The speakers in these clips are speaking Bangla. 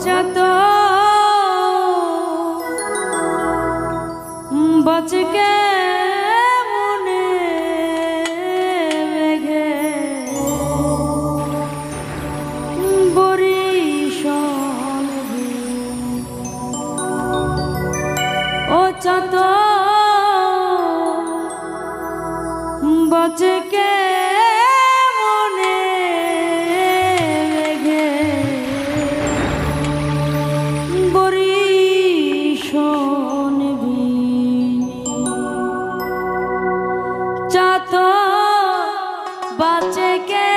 চাত বচকে Again.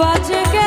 বাজে